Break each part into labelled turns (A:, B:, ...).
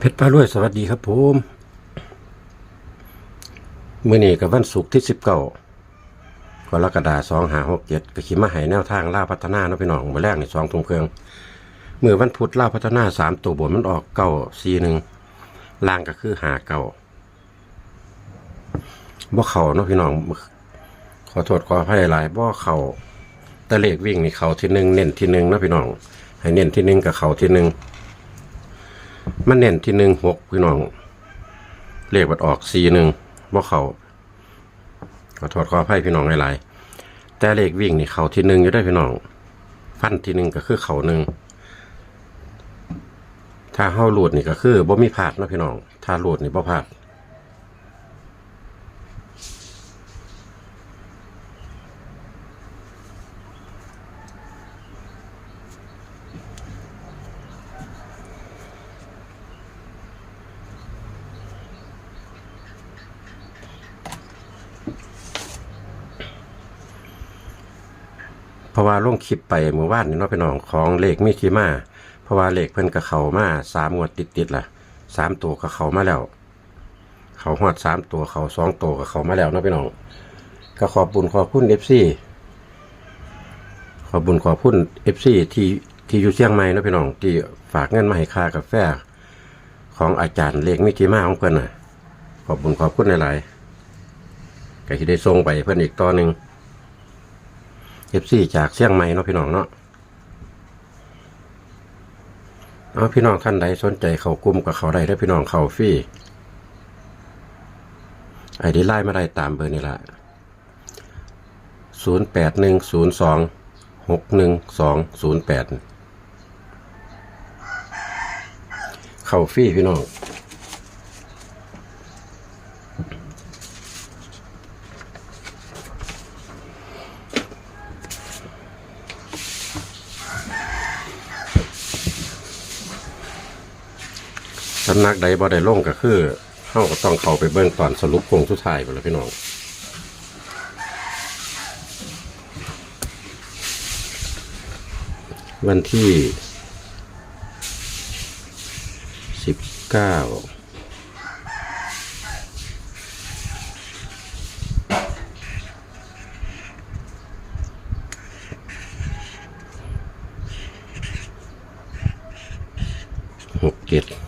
A: เพชรพารวยสวัสดีครับผมเมื่อนี้กับวันศุกร์ที่สิบเก้ากรกฎาสองหาหกเจ็ดก็ขีมาให้แนวทางล่าวพัฒนาเนาะพี่น้องมือแรกในสองทุ่มเครื่องเมื่อวันพุธล่าวพัฒนาสามตัวบนมันออกเก้าสี่หนึ่งล่างก็คือหาเก้าบ่เข่าเนาะพี่น้องขอโทษขออภัยหลายบ่เข่าแต่เลขวิ่งนี่เข่าที่หนึ่งเน้นที่หนึ่งเนาะพี่น้องให้เน้นที่หนึ่งกับเข่าที่หนึ่ง มันเน้นที่หนึ่งหกพี่น้อง เลขบัดออกสี่หนึ่งบ่เขาขอโทษขออภัยพี่น้องหลายๆแต่เลขวิ่งนี่เขาที่หนึ่งอยู่ได้พี่น้อง ฟันที่หนึ่งก็คือเขาหนึ่งถ้าเฮาหลุดนี่ก็คือบ่มีพลาดนะพี่น้อง ถ้าหลุดนี่บ่พลาด ราะว่าลงคลิปไปเมื่อวานนี่เนาะพี่น้องของเลขมีที่มา เพราะว่าเลขเพิ่นกับเขามาสามงวดติดๆล่ะสามตัวกับเขามาแล้ว เขาหอดสามตัวเขาสองตัวกับเขามาแล้วเนาะพี่น้องก็ขอบบุญขอบคุณเอฟซีขอบบุญขอบคุณเอฟซีที่ที่อยู่เชียงใหม่เนาะพี่น้องที่ฝากเงินมาให้ค่ากาแฟของอาจารย์เลขมิติมาของเพิ่นน่ะ ขอบบุญขอบคุณหลายๆก็ที่ได้ส่งไปเพิ่นอีกต่อหนึ่ง เอฟซีจากเชียงใหม่เนาะพี่น้องเนาะเอาพี่น้องท่านใดสนใจเขากลุ่มกับเขาได้ถ้าพี่น้องเข้าฟรีไอ้ดีไล่มาได้ตามเบอร์นี่ละศูนย์แปดหนึ่งศูนย์สองหกหนึ่งสองศูนย์แปดเข้าฟรีพี่น้องำนักใดบ่ได้ลงก็คือเฮาก็ต้องเข้าไปเบิ่งตอนสรุปโครงสุดท้ายพุ่นล่ะพี่น้องวันที่สิบเก้าหกเจ็ด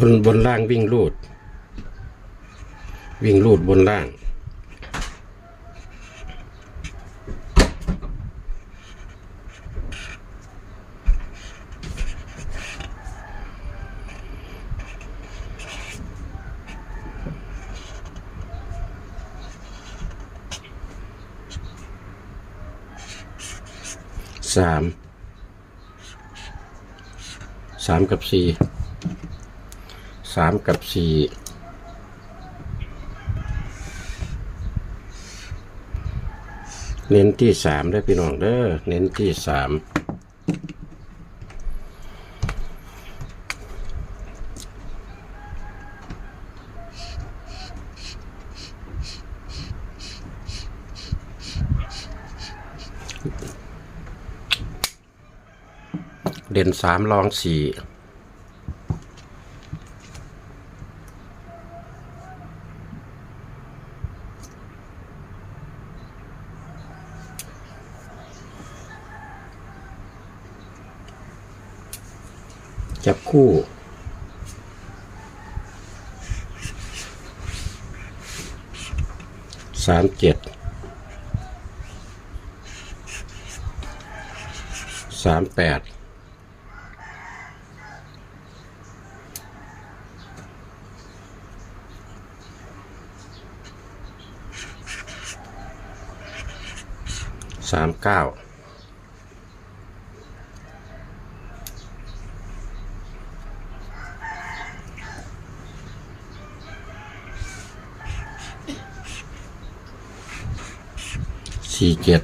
A: บนบนล่างวิ่งลูด วิ่งลูดบนล่าง สาม สามกับสี่ สามกับสี่เน้นที่สามได้พี่น้องเด้อเน้นที่สามเด่นสามรองสี่ จับคู่ สามเจ็ด สามแปด สามเก้า สี่เจ็ด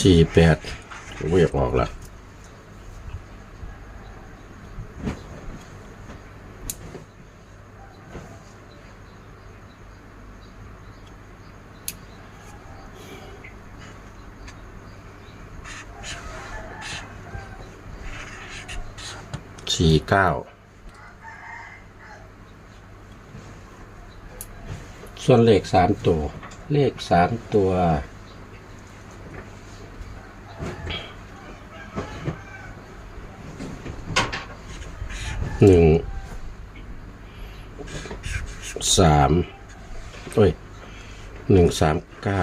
A: สี่แปดไม่อยากออกละ สี่เก้าส่วนเลขสามตัว เลขสามตัวหนึ่งสามเอ้ยหนึ่งสามเก้า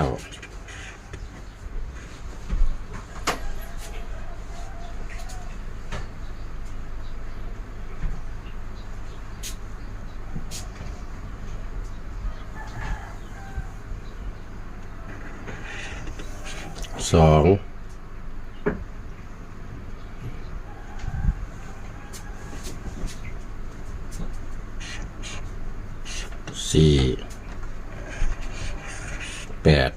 A: สองสี่แปด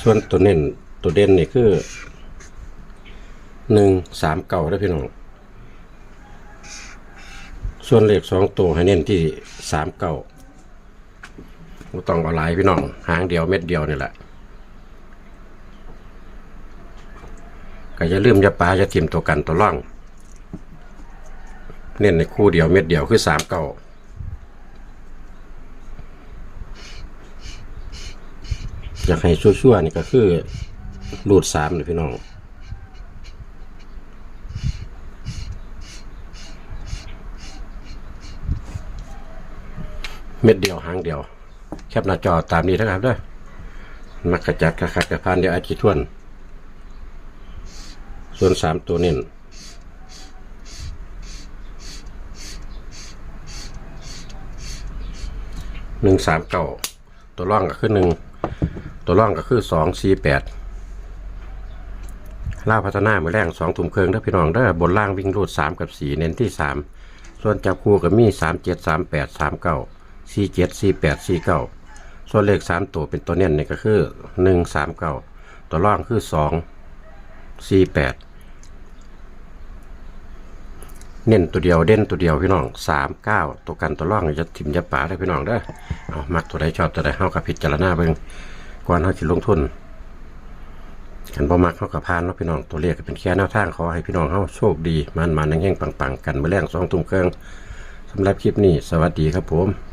A: ส่วนตัวเน้นตัวเด่นนี่คือ หนึ่งสามเก่าได้พี่น้อง ส่วนเลขสองตัวให้เน้นที่สามเก่าบ่ต้องเอาหลายพี่น้อง หางเดียวเม็ดเดียวนี่แหละก็จะลืมจะปลาจะทิมตัวกันตัวล่อง เน้นในคู่เดียวเม็ดเดียวคือสามเก้าอยากให้ชั่วๆนี่ก็คือรูดสามเลยพี่น้อง เม็ดเดียวหางเดียว แคปหน้าจอตามนี้นะครับเด้อมักกระจัดกระขัดกระพานเดียวอาทิตย์ทวน ส่วนสามตัวเน้นหนึ่งสามเก้าตัวร่องก็คือหนึ่งตัวร่องก็คือสองสี่แปดล่าวพัฒนาเมื่อแรงสองถุ่มเครื่องเด้อพี่น้องเด้บนล่างวิ่งรูดสามกับสี่เน้นที่สามส่วนจับคู่กับมีสามเจ็ดสามแปดสามเก้า สี่เจ็ดสี่แปดสี่เก้าส่วนเลขสามตัวเป็นตัวเน้นนี่ก็คือหนึ่งสามเก้าตัวร่องคือสองสี่แปดเน้นตัวเดียวเด่นตัวเดียวพี่น้องสามเก้าตัวกันตัวร่องจะถิ่มจะป่าได้พี่น้องเด้เอามักตัวใดชอบตัวใดเฮากับพิจารณาเบิ่งก่อนเฮาสิดลงทุนกันบ่มักเฮากับพานเนาะพี่น้องตัวเลขก็เป็นแค่แนวทางขอให้พี่น้องเฮาโชคดีมันมาแห่งๆปังๆ กันมื้อแรง2ทุ่มครึ่องสำหรับคลิปนี้ สวัสดีครับผม